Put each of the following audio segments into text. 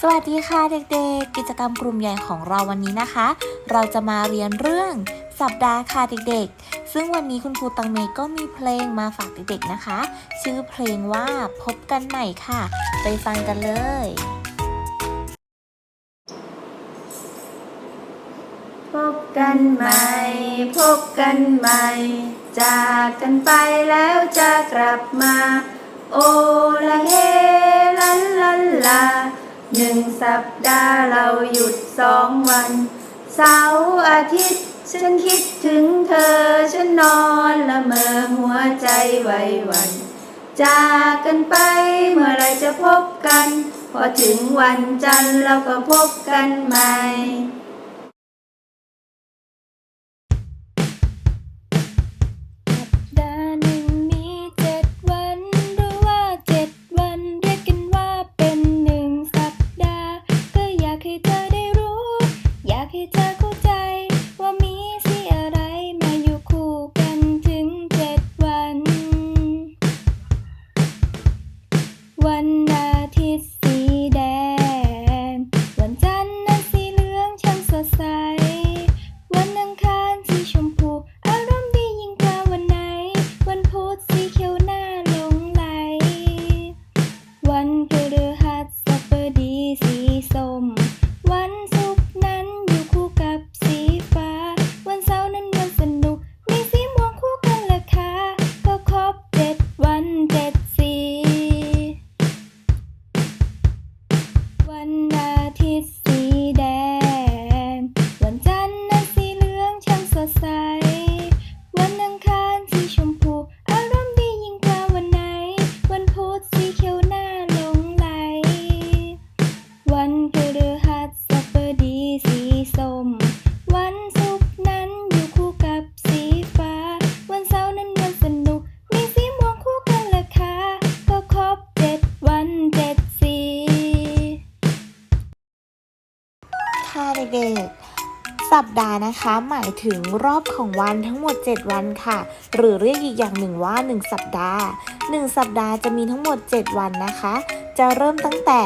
สวัสดีค่ะเด็กๆกิจกรรมกลุ่มใหญ่ของเราวันนี้นะคะ เราจะมาเรียนเรื่องสัปดาห์ค่ะเด็กๆ ซึ่งวันนี้คุณครูตังเมก็มีเพลงมาฝากเด็กๆนะคะ ชื่อเพลงว่าพบกันใหม่ค่ะ ไปฟังกันเลยพบกันใหม่ พบกันใหม่ จากกันไปแล้วจะกลับมา โอละเฮลันลันลา หนึ่งสัปดาห์เราหยุดสองวัน เสาร์อาทิตย์ ฉันคิดถึงเธอ ฉันนอนละเมอหัวใจไหวหวัน จากกันไปเมื่อไรจะพบกัน พอถึงวันจันทร์เราก็พบกันใหม่ ค่ะเด็กๆ สัปดาห์นะคะ หมายถึงรอบของวันทั้งหมด 7 วันค่ะ หรือเรียกอีกอย่างหนึ่งว่า 1 สัปดาห์ 1 สัปดาห์จะมีทั้งหมด 7 วันนะคะ จะเริ่มตั้งแต่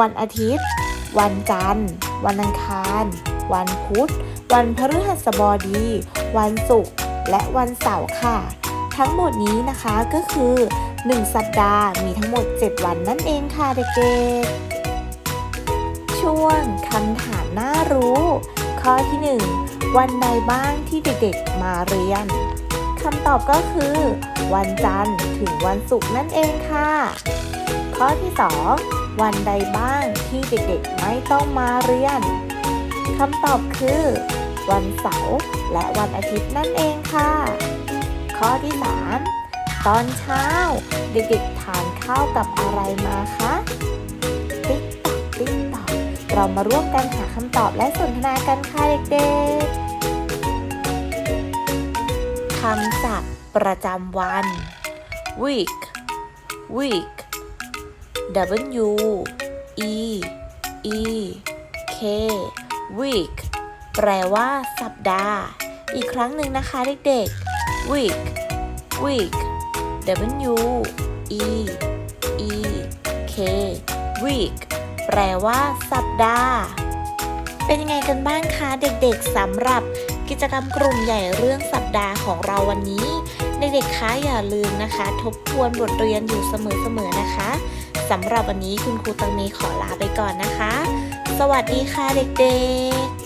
วันอาทิตย์ วันจันทร์ วันอังคาร วันพุธ วันพฤหัสบดี วันศุกร์และวันเสาร์ค่ะ ทั้งหมดนี้นะคะก็คือ 1 สัปดาห์มีทั้งหมด 7 วันนั่นเองค่ะเด็กๆ ช่วงคำถามน่ารู้ ข้อที่ 1 วันใดบ้างที่เด็กๆมาเรียนคำตอบก็คือ วันจันทร์ถึงวันศุกร์นั่นเองค่ะ ข้อที่ 2 วันใดบ้างที่เด็กๆไม่ต้องมาเรียนคำตอบคือ วันเสาร์และวันอาทิตย์นั่นเองค่ะ ข้อที่ 3 ตอนเช้า เด็กๆทานข้าวกับอะไรมาคะ เรามาร่วมกันหาคำตอบและสนทนากันค่ะเด็กๆ คำศัพท์ประจำวัน week week W E E K week แปลว่า สัปดาห์ อีกครั้งหนึ่งนะคะเด็กๆ week week W E E K week แปลว่า สัปดาห์ เป็นยังไงกันบ้างคะเด็กๆสำหรับกิจกรรมกลุ่มใหญ่เรื่องสัปดาห์ของเราวันนี้เด็กๆคะอย่าลืมนะคะ ทบทวนบทเรียนอยู่เสมอๆนะคะสำหรับวันนี้คุณครูตังเมขอลาไปก่อนนะคะ สวัสดีค่ะเด็กๆ